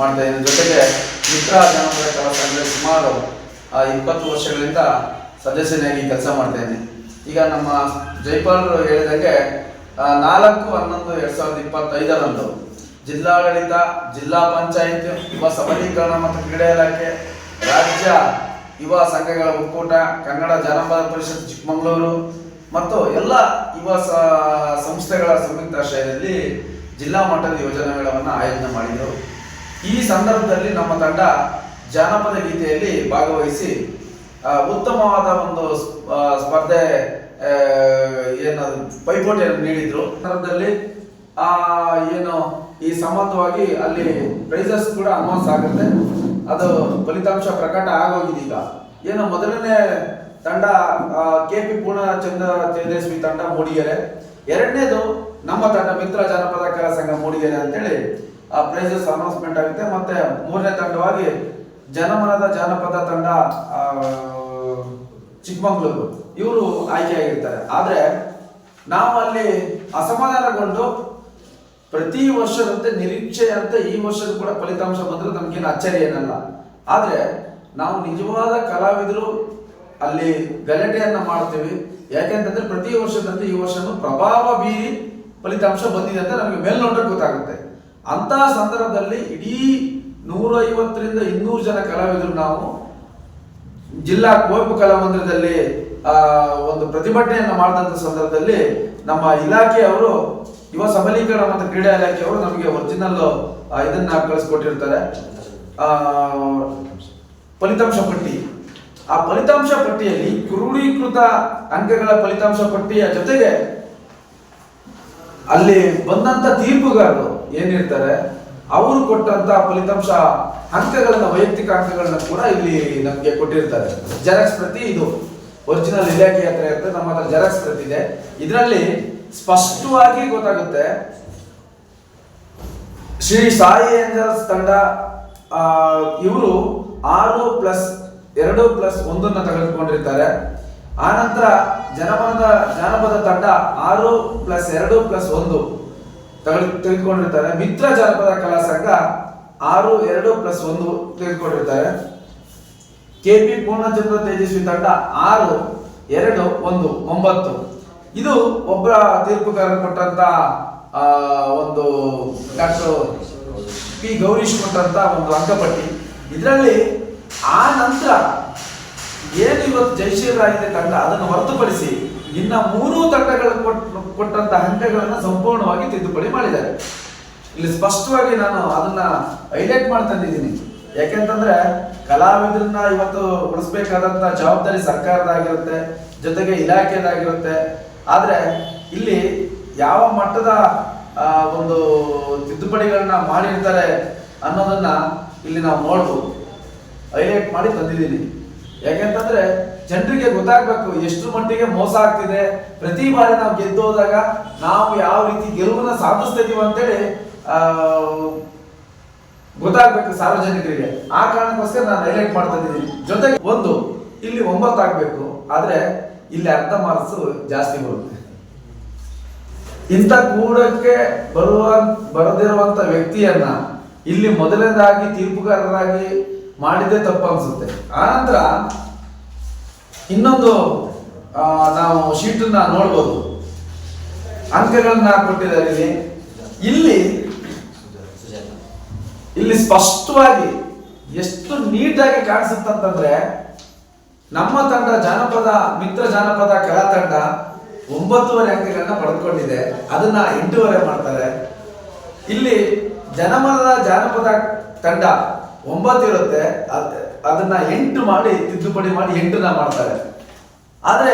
ಮಾಡ್ತಾ ಇದ್ದೀನಿ. ಜೊತೆಗೆ ಮಿತ್ರ ಜನಪದ ಕಲಾ ಸಂಘದಲ್ಲಿ ಸುಮಾರು ಇಪ್ಪತ್ತು ವರ್ಷಗಳಿಂದ ಸದಸ್ಯನಾಗಿ ಕೆಲಸ ಮಾಡ್ತಾ ಇದ್ದೀನಿ. ಈಗ ನಮ್ಮ ಜೈಪಾಲರು ಹೇಳಿದಂಗೆ ನಾಲ್ಕು ಹನ್ನೊಂದು ಎರಡ್ ಸಾವಿರದ ಇಪ್ಪತ್ತೈದರಂದು ಜಿಲ್ಲಾಡಳಿತ, ಜಿಲ್ಲಾ ಪಂಚಾಯತ್, ಯುವ ಸಬಲೀಕರಣ ಮತ್ತು ಕ್ರೀಡೆ ಇಲಾಖೆ, ರಾಜ್ಯ ಯುವ ಸಂಘಗಳ ಒಕ್ಕೂಟ, ಕನ್ನಡ ಜಾನಪದ ಪರಿಷತ್ ಚಿಕ್ಕಮಗಳೂರು ಮತ್ತು ಎಲ್ಲ ಯುವ ಸಂಸ್ಥೆಗಳ ಸಂಯುಕ್ತಾಶ್ರಯದಲ್ಲಿ ಜಿಲ್ಲಾ ಮಟ್ಟದ ಯೋಜನೆಗಳನ್ನು ಆಯೋಜನೆ ಮಾಡಿದರು. ಈ ಸಂದರ್ಭದಲ್ಲಿ ನಮ್ಮ ತಂಡ ಜಾನಪದ ಗೀತೆಯಲ್ಲಿ ಭಾಗವಹಿಸಿ ಉತ್ತಮವಾದ ಒಂದು ಸ್ಪರ್ಧೆ ಏನು, ಪೈಪೋಟಿಯನ್ನು ನೀಡಿದ್ರು. ಸಂದರ್ಭದಲ್ಲಿ, ಆ, ಏನು, ಈ ಸಂಬಂಧವಾಗಿ ಅಲ್ಲಿ ಪ್ರೈಸಸ್ ಕೂಡ ಅನೌನ್ಸ್ ಆಗುತ್ತೆ. ಅದು ಫಲಿತಾಂಶ ಪ್ರಕಟ ಆಗೋಗಿದೆ ಏನು, ಮೊದಲನೇ ತಂಡ ಕೆ ಪಿ ಪೂರ್ಣಚಂದ್ರ ತೇಜಸ್ವಿ ತಂಡ ಮೂಡಿಗೆರೆ. ಎರಡನೇದು ನಮ್ಮ ತಂಡ ಮಿತ್ರ ಜಾನಪದ ಕಲಾ ಸಂಘ ಮೂಡಿಗೆರೆ ಅಂತೇಳಿ, ಆ ಪ್ರೈಸಸ್ ಅನೌನ್ಸ್ಮೆಂಟ್ ಆಗುತ್ತೆ. ಮತ್ತೆ ಮೂರನೇ ತಂಡವಾಗಿ ಜನಮನದ ಜಾನಪದ ತಂಡ ಚಿಕ್ಕಮಂಗ್ಳೂರು. ಇವರು ಆಯ್ಕೆಯಾಗಿರ್ತಾರೆ. ಆದ್ರೆ ನಾವು ಅಲ್ಲಿ ಅಸಮಾಧಾನಗೊಂಡು ಪ್ರತಿ ವರ್ಷದಂತೆ ನಿರೀಕ್ಷೆಯಂತೆ ಈ ವರ್ಷದ ಕೂಡ ಫಲಿತಾಂಶ ಬಂದ್ರೆ ನಮ್ಗೇನು ಅಚ್ಚರಿ ಏನಲ್ಲ. ಆದ್ರೆ ನಾವು ನಿಜವಾದ ಕಲಾವಿದರು ಅಲ್ಲಿ ಗಲಾಟೆಯನ್ನ ಮಾಡ್ತೀವಿ. ಯಾಕೆಂತಂದ್ರೆ ಪ್ರತಿ ವರ್ಷದಂತೆ ಈ ವರ್ಷನೂ ಪ್ರಭಾವ ಬೀರಿ ಫಲಿತಾಂಶ ಬಂದಿದೆ ಅಂತ ನಮಗೆ ಮೇಲ್ನೋಟಕ್ಕೆ ಗೊತ್ತಾಗುತ್ತೆ. ಅಂತ ಸಂದರ್ಭದಲ್ಲಿ ಇಡೀ ನೂರೈವತ್ತರಿಂದ ಇನ್ನೂರು ಜನ ಕಲಾವಿದರು ನಾವು ಜಿಲ್ಲಾ ಕುವೆಂಪು ಕಲಾಮಂದಿರದಲ್ಲಿ ಆ, ಒಂದು ಪ್ರತಿಭಟನೆಯನ್ನು ಮಾಡಿದಂಥ ಸಂದರ್ಭದಲ್ಲಿ ನಮ್ಮ ಇಲಾಖೆಯವರು ಯುವ ಸಬಲೀಕರಣ ಮತ್ತು ಕ್ರೀಡಾ ಇಲಾಖೆಯವರು ನಮಗೆ ಒರಿಜಿನಲ್ ಇದನ್ನ ಕಳಿಸ್ಕೊಟ್ಟಿರ್ತಾರೆ. ಫಲಿತಾಂಶ ಪಟ್ಟಿ. ಆ ಫಲಿತಾಂಶ ಪಟ್ಟಿಯಲ್ಲಿ ಕ್ರೋಢೀಕೃತ ಅಂಕಗಳ ಫಲಿತಾಂಶ ಪಟ್ಟಿಯ ಜೊತೆಗೆ ಅಲ್ಲಿ ಬಂದಂತ ತೀರ್ಪುಗಾರರು ಏನಿರ್ತಾರೆ, ಅವರು ಕೊಟ್ಟಂತ ಫಲಿತಾಂಶ ಅಂಕಗಳನ್ನ, ವೈಯಕ್ತಿಕ ಅಂಕಗಳನ್ನ ಕೂಡ ಇಲ್ಲಿ ನಮಗೆ ಕೊಟ್ಟಿರ್ತಾರೆ. ಜೆರಾಕ್ಸ್ ಪ್ರತಿ ಇದು ಒರಿಜಿನಲ್ ಇಲಾಖೆ ಹತ್ರ ಇರ್ತದೆ ನಮ್ಮ ಹತ್ರ ಜೆರಾಕ್ಸ್ ಪ್ರತಿ ಇದೆ. ಇದರಲ್ಲಿ ಸ್ಪಷ್ಟವಾಗಿ ಗೊತ್ತಾಗುತ್ತೆ, ಶ್ರೀ ಸಾಯಿ ಏಂಜಲ್ಸ್ ತಂಡ ಇವರು ಆರು ಪ್ಲಸ್ ಎರಡು ಪ್ಲಸ್ ಒಂದನ್ನ ತೆಗೆದುಕೊಂಡಿರ್ತಾರೆ. ಆನಂತರ ಜನಪದ ಜಾನಪದ ತಂಡ ಆರು ಪ್ಲಸ್ ಎರಡು ಪ್ಲಸ್ ಒಂದು ತೆಗೆದು, ತೆಗೆದುಕೊಂಡಿರ್ತಾರೆ. ಮಿತ್ರ ಜಾನಪದ ಕಲಾ ಸಂಘ ಆರು, ಎರಡು ಪ್ಲಸ್ ಒಂದು ತೆಗೆದುಕೊಂಡಿರ್ತಾರೆ. ಕೆ ಪಿ ಪೂರ್ಣಚಂದ್ರ ತೇಜಸ್ವಿ ತಂಡ ಆರು, ಎರಡು, ಒಂದು, ಒಂಬತ್ತು. ಇದು ಒಬ್ಬ ತೀರ್ಪುಗಾರರು ಕೊಟ್ಟಂತ ಒಂದು ಡಾಕ್ಟರ್ ಪಿ ಗೌರೀಶ್ ಕೊಟ್ಟಂತ ಒಂದು ಅಂಕಪಟ್ಟಿ. ಇದರಲ್ಲಿ ಆ ನಂತರ ಏನು ಇವತ್ತು ಜಯಶೀಲರಾಗಿದೆ ತಂಡ ಅದನ್ನು ಹೊರತುಪಡಿಸಿ ಇನ್ನ ಮೂರೂ ತಂಡಗಳು ಕೊಟ್- ಕೊಟ್ಟಂತ ಅಂಕಗಳನ್ನ ಸಂಪೂರ್ಣವಾಗಿ ತಿದ್ದುಪಡಿ ಮಾಡಿದ್ದಾರೆ. ಇಲ್ಲಿ ಸ್ಪಷ್ಟವಾಗಿ ನಾನು ಅದನ್ನ ಹೈಲೈಟ್ ಮಾಡ್ತಂದಿದ್ದೀನಿ ಯಾಕೆಂತಂದ್ರೆ ಕಲಾವಿದರನ್ನ ಇವತ್ತು ಉಳಿಸ್ಬೇಕಾದಂತ ಜವಾಬ್ದಾರಿ ಸರ್ಕಾರದಾಗಿರುತ್ತೆ ಜೊತೆಗೆ ಇಲಾಖೆದಾಗಿರುತ್ತೆ ಆದ್ರೆ ಇಲ್ಲಿ ಯಾವ ಮಟ್ಟದ ಒಂದು ತಿದ್ದುಪಡಿಗಳನ್ನ ಮಾಡಿರ್ತಾರೆ ಅನ್ನೋದನ್ನ ಇಲ್ಲಿ ನಾವು ನೋಡ್ಬೋದು. ಹೈಲೈಟ್ ಮಾಡಿ ತಂದಿದ್ದೀನಿ. ಯಾಕೆಂತಂದ್ರೆ ಜನರಿಗೆ ಗೊತ್ತಾಗ್ಬೇಕು ಎಷ್ಟು ಮಟ್ಟಿಗೆ ಮೋಸ ಆಗ್ತಿದೆ. ಪ್ರತಿ ಬಾರಿ ನಾವು ಗೆದ್ದೋದಾಗ ನಾವು ಯಾವ ರೀತಿ ಗೆಲುವನ್ನ ಸಾಧಿಸ್ತಾ ಇದೀವಿ ಅಂತೇಳಿ ಗೊತ್ತಾಗ್ಬೇಕು ಸಾರ್ವಜನಿಕರಿಗೆ. ಆ ಕಾರಣಕ್ಕೋಸ್ಕರ ನಾನು ಹೈಲೈಟ್ ಮಾಡ್ತಾ ಇದ್ದೀನಿ. ಜೊತೆಗೆ ಒಂದು, ಇಲ್ಲಿ ಒಂಬತ್ತು ಆಗ್ಬೇಕು, ಆದ್ರೆ ಇಲ್ಲಿ ಅರ್ಧ ಮಾರ್ಕ್ಸ್ ಜಾಸ್ತಿ ಬರುತ್ತೆ. ಇಂಥ ಕೂಡಕ್ಕೆ ಬರುವ ಬರದಿರುವಂತ ವ್ಯಕ್ತಿಯನ್ನ ಇಲ್ಲಿ ಮೊದಲನೇದಾಗಿ ತೀರ್ಪುಗಾರರಾಗಿ ಮಾಡಿದ್ದೇ ತಪ್ಪು ಅನ್ಸುತ್ತೆ. ಆನಂತರ ಇನ್ನೊಂದು ನಾವು ಶೀಟನ್ನ ನೋಡ್ಬೋದು. ಅಂಕಗಳನ್ನ ಕೊಟ್ಟಿದ್ದಾರೆ ಇಲ್ಲಿ ಇಲ್ಲಿ ಇಲ್ಲಿ ಸ್ಪಷ್ಟವಾಗಿ ಎಷ್ಟು ನೀಟಾಗಿ ಕಾಣಿಸುತ್ತಂತಂದ್ರೆ ನಮ್ಮ ತಂಡ ಜಾನಪದ, ಮಿತ್ರ ಜಾನಪದ ಕಲಾ ತಂಡ ಒಂಬತ್ತುವರೆ ಅಂಕಗಳನ್ನ ಪಡೆದುಕೊಂಡಿದೆ. ಅದನ್ನ ಎಂಟೂವರೆ ಮಾಡ್ತಾರೆ. ಇಲ್ಲಿ ಜನಮನದ ಜಾನಪದ ತಂಡ ಒಂಬತ್ತು ಇರುತ್ತೆ ಅದ್- ಅದನ್ನ ಎಂಟು ಮಾಡಿ ತಿದ್ದುಪಡಿ ಮಾಡಿ ಎಂಟನ್ನ ಮಾಡ್ತಾರೆ ಆದ್ರೆ